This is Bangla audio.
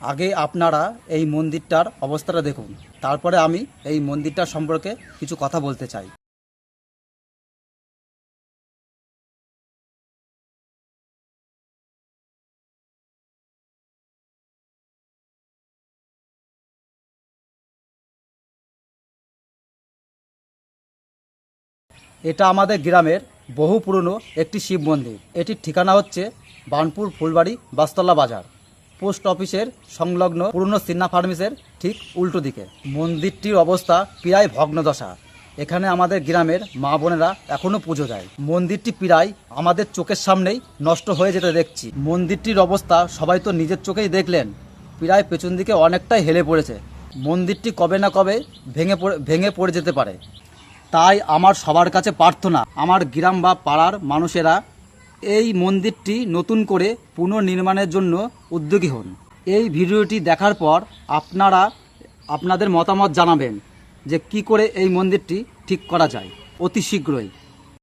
আগে আপনারা এই মন্দিরটার অবস্থাটা দেখুন। তারপরে আমি এই মন্দিরটার সম্পর্কে কিছু কথা বলতে চাই। এটা আমাদের গ্রামের বহু পুরনো একটি শিব মন্দির। এটির ঠিকানা হচ্ছে বানপুর ফুলবাড়ি বাস্তলা বাজার। পোস্ট অফিসের সংলগ্ন পুরনো সিন্না ফার্মেসের ঠিক উল্টো দিকে। মন্দিরটির অবস্থা প্রায় ভগ্নদশা। এখানে আমাদের গ্রামের মা বোনেরা এখনও পুজো দেয়। মন্দিরটি প্রায় আমাদের চোখের সামনেই নষ্ট হয়ে যেতে দেখছি। মন্দিরটির অবস্থা সবাই তো নিজের চোখেই দেখলেন। প্রায় পেছন দিকে অনেকটাই হেলে পড়েছে। মন্দিরটি কবে না কবে ভেঙে পড়ে ভেঙে পড়ে যেতে পারে। তাই আমার সবার কাছে প্রার্থনা, আমার গ্রাম বা পাড়ার মানুষেরা এই মন্দিরটি নতুন করে পুনর্নির্মাণের জন্য উদ্যোগী হন। এই ভিডিওটি দেখার পর আপনারা, আপনাদের মতামত জানাবেন যে কি করে এই মন্দিরটি ঠিক করা যায়। অতি শীঘ্রই।